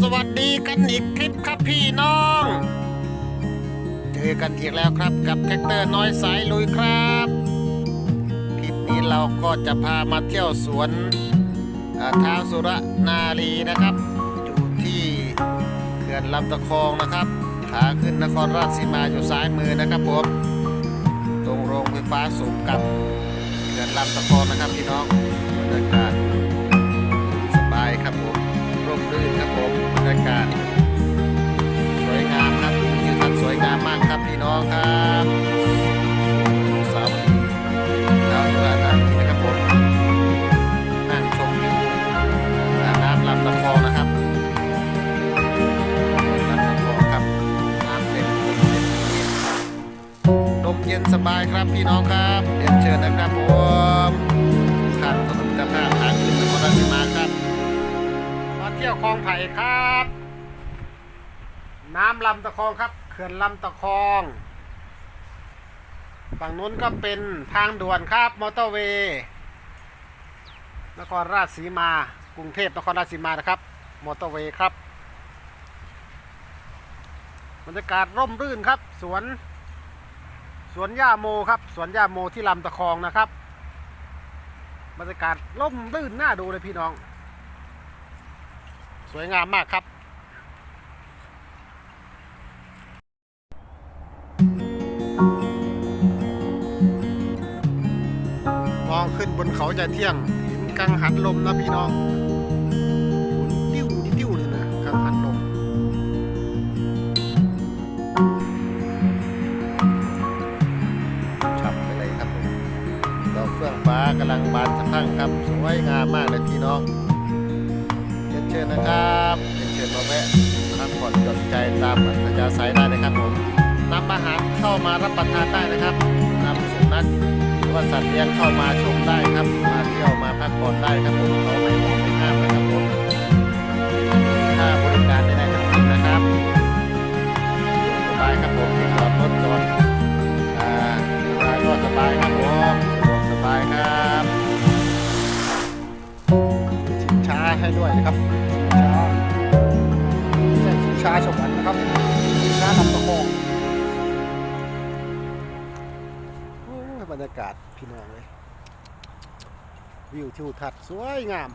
สวัสดีกันอีกคลิปครับพี่น้อง เจอกันอีกแล้วครับกับแท็กเตอร์น้อยสายลุยครับคลิปนี้เราก็จะพามาเที่ยวสวนท้าวสุรนารีนะครับ อยู่ที่เขื่อนลำตะคองนะครับขาขึ้นนครราชสีมาอยู่ซ้ายมือนะครับผมตรงโรงไฟฟ้าสูงกับเขื่อนลำตะคองนะครับพี่น้องบรรยากาศ ย็นสบายครับพี่น้องครับเรียนเชิญนะครับผมทางถนนมิตรภาทางขึ้นนครราชสีมาครับมาเที่ยวคลองไผ่ครับ น้ำลำตะคองครับเขื่อนลำตะคองฝั่งนู้นก็เป็นทางด่วนครับมอเตอร์เวย์นครราชสีมากรุงเทพนครราชสีมานะครับมอเตอร์เวย์ครับบรรยากาศร่มรื่นครับ สวน สวนย่าโมครับ สวนย่าโมที่ลำตะคองนะครับบรรยากาศร่มรื่นน่าดูเลยพี่น้อง สวยงามมากครับมองขึ้นบนเขาจะเที่ยงเห็นกังหันลมนะพี่น้อง กำลังบานสะพั่งครับ สวยงามมากเลยพี่น้องเรียนเชิญนะครับเรียนเชิญมาแวะพักผ่อนหย่อนใจตามอัธยาศัยได้นะครับผมนำอาหารเข้ามารับประทานได้นะครับนำสุนัขหรือว่าสัตว์เลี้ยงเข้ามาชมได้ครับ มาเที่ยวมาพักผ่อนได้ครับผม ด้วยนะครับชิงช้าชมวันนะครับชิงช้าลำตะคองบรรยากาศพี่น้องเลยวิวทิวทัศน์สวยงาม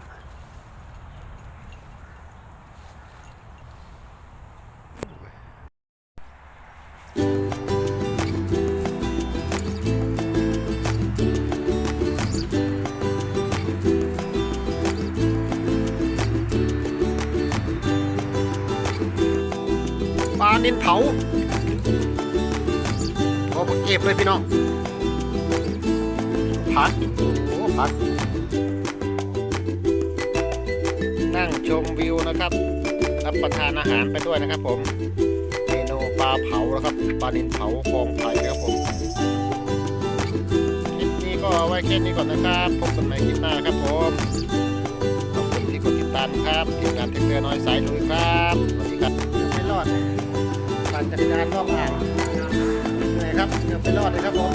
ปลานินเผาโอ้เก็บเลยพี่น้องพักโอ้พักนั่งชมวิวนะครับ รับประทานอาหารไปด้วยนะครับ ผมเมนูปลาเผานะครับปลานินเผาคลองไผ่ครับผมคลิปนี้ก็เอาไว้แค่นี้ก่อนนะครับพบกันใหม่คลิปหน้าครับผมขอบคุณที่กดติดตามครับทีมงานเทคเกอร์น้อยสายลุยครับสวัสดีครับไม่รอด ปั่นจักรยานรอบอ่างเหนื่อยครับยังไปรอดเลยครับผม